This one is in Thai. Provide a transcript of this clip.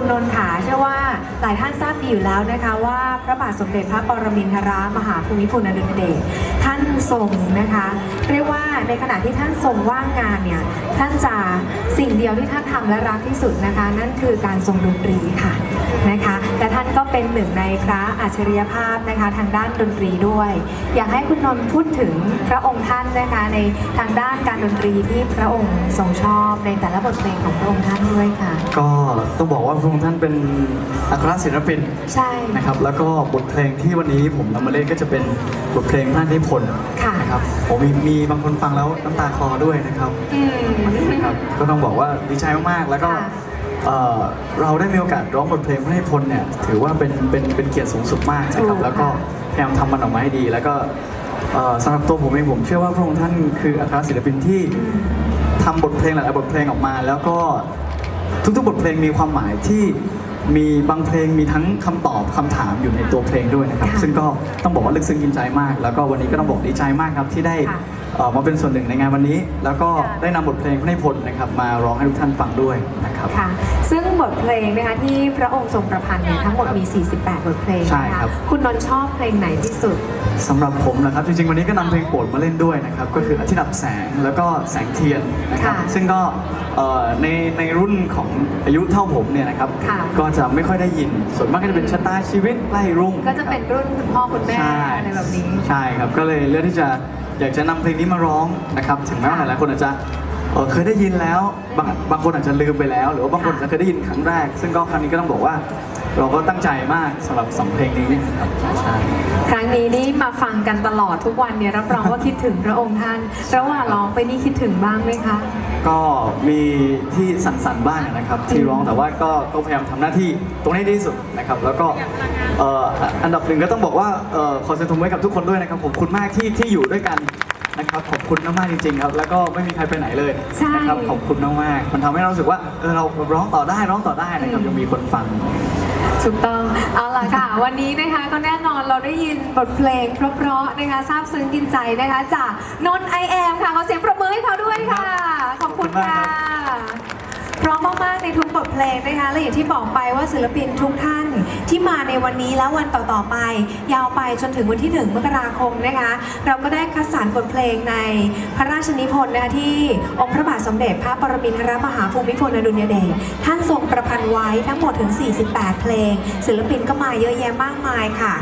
คุณนนท์ค่ะเชื่อว่าหลายท่านทราบดีอยู่แล้วนะคะว่าพระบาทสมเด็จพระปรมินทรมหาภูมิพลอดุลยเดชท่านทรงนะคะเรียกว่าในขณะที่ท่านทรงว่างงานเนี่ยท่านจะสิ่งเดียวที่ท่านทำและรักที่สุดนะคะ นั่นคือการทรงดนตรีค่ะ ก็เป็นหนึ่งในพระอัจฉริยภาพนะคะทางด้านดนตรีด้วย อยากให้คุณนนท์พูดถึงพระองค์ท่านนะคะในทางด้านการดนตรีที่พระองค์ทรงชอบในแต่ละบทเพลงของพระองค์ท่านด้วยค่ะ ก็ต้องบอกว่าพระองค์ท่านเป็นอัครศิลปินใช่นะครับแล้วก็บทเพลงที่วันนี้ผมนำมาเล่นก็จะเป็นบทเพลงพระนิพนธ์ค่ะนะครับผมมีมีบางคนฟังแล้วน้ำตาคลอด้วยนะครับอืม นะครับก็ต้องบอกว่าดีใจมากๆ แล้วก็ค่ะ เอ่อเราได้มีโอกาสร้องบทเพลงพระนิพนธ์เนี่ยถือว่าเป็นเป็นเป็นเกียรติสูงสุดมากนะครับแล้วก็พยายามทำมันออกมาให้ดี แล้วก็เอ่อสำหรับตัวผมเองผมเชื่อว่าพระองค์ท่านคืออัครศิลปินที่ทำบทเพลงหลายๆบทเพลงออกมา แล้วก็ทุกๆบทเพลงมีความหมายที่มีบางเพลงมีทั้งคำตอบคำถามอยู่ในตัวเพลงด้วยนะครับค่ะซึ่งก็ต้องบอกว่าลึกซึ้งกินใจมาก แล้วก็วันนี้ก็ต้องบอกดีใจมากครับที่ได้ค่ะ เอ่อมาเป็นส่วนหนึ่งในงานวันนี้ แล้วก็ได้นำบทเพลงพระนิพนธ์นะครับ มาร้องให้ทุกท่านฟังด้วยนะครับ ค่ะ ซึ่งบทเพลงนะคะที่พระองค์ทรงประพันธ์เนี่ยทั้งหมดมี 48 บทเพลงใช่นะครัคะบคุณนนท์ชอบเพลงไหนที่สุด สำหรับผมนะครับ จริงๆ วันนี้ก็นำเพลงโปรดมาเล่นด้วยนะครับ ก็คืออาทิตย์ดับแสงแล้วก็แสงเทียนนะครับ ค่ะซึ่งก็เอ่อในในรุ่นของอายุเท่าผมเนี่ยนะครับ ค่ะก็จะไม่ค่อยได้ยิน ส่วนมากก็จะเป็นชะตาชีวิตไล่รุ่งก็จะเป็นรุ่นคุณพ่อคุณแม่ใช่อะไรแบบนี้ ใช่ครับ ก็เลยเลือกที่จะ อยากจะนำเพลงนี้มาร้องนะครับถึงแม้ว่าหลายๆคนอาจจะเอ่อเคยได้ยินแล้วบางบางคนอาจจะลืมไปแล้ว หรือว่าบางคนอาจจะเคยได้ยินครั้งแรก ซึ่งก็ครั้งนี้ก็ต้องบอกว่า เราก็ตั้งใจมากสำหรับสองเพลงนี้นครับใช่ ครั้งนี้นี่มาฟังกันตลอดทุกวันเนี่ยรับรองว่าคิดถึงพระองค์ท่าน ระหว่างร้องไปนี่คิดถึงบ้างไหมคะ ก็มีที่สั่นๆบ้างนะครับ ที่ร้องแต่ว่าก็ก็พยายามทำหน้าที่ตรงนี้ดีที่สุดนะครับ แล้วก็ เอ่ออันดับหนึ่งก็ต้องบอกว่าเอ่อขอแสดงความไว้กับทุกคนด้วยนะครับขอบคุณมากที่ที่อยู่ด้วยกันนะครับขอบคุณมากๆจริงๆครับ แล้วก็ไม่มีใครไปไหนเลยใช่ นะครับขอบคุณมากๆมันทำให้เรารู้สึกว่าเออเราร้องต่อได้ร้องต่อได้นะครับยังมีคนฟัง ถูกต้องเอาล่ะค่ะ วันนี้นะคะก็แน่นอนเราได้ยินบทเพลงเพราะๆนะคะซาบซึ้งกินใจนะคะจากนนไอแอมค่ะขอเสียงประมือให้เขาด้วยค่ะ ขอบคุณค่ะเพ ราะมากๆในทุกบทเพลงนะคะและอย่างที่บอกไปว่าศิลปินทุกท่านที่มาในวันนี้และวันต่อๆไป ยาวไปจนถึงวันที่1มกราคมนะคะเราก็ได้คัดสรรบทเพลงในพระราชนิพนธ์นะคะที่องค์พระบาทสมเด็จพระปรมินทรมหาภูมิพลอดุลยเดชท่านทรงประพันธ์ไว้ทั้งหมดถึง 48 เพลง ศิลปินก็มาเยอะแยะมากมายค่ะ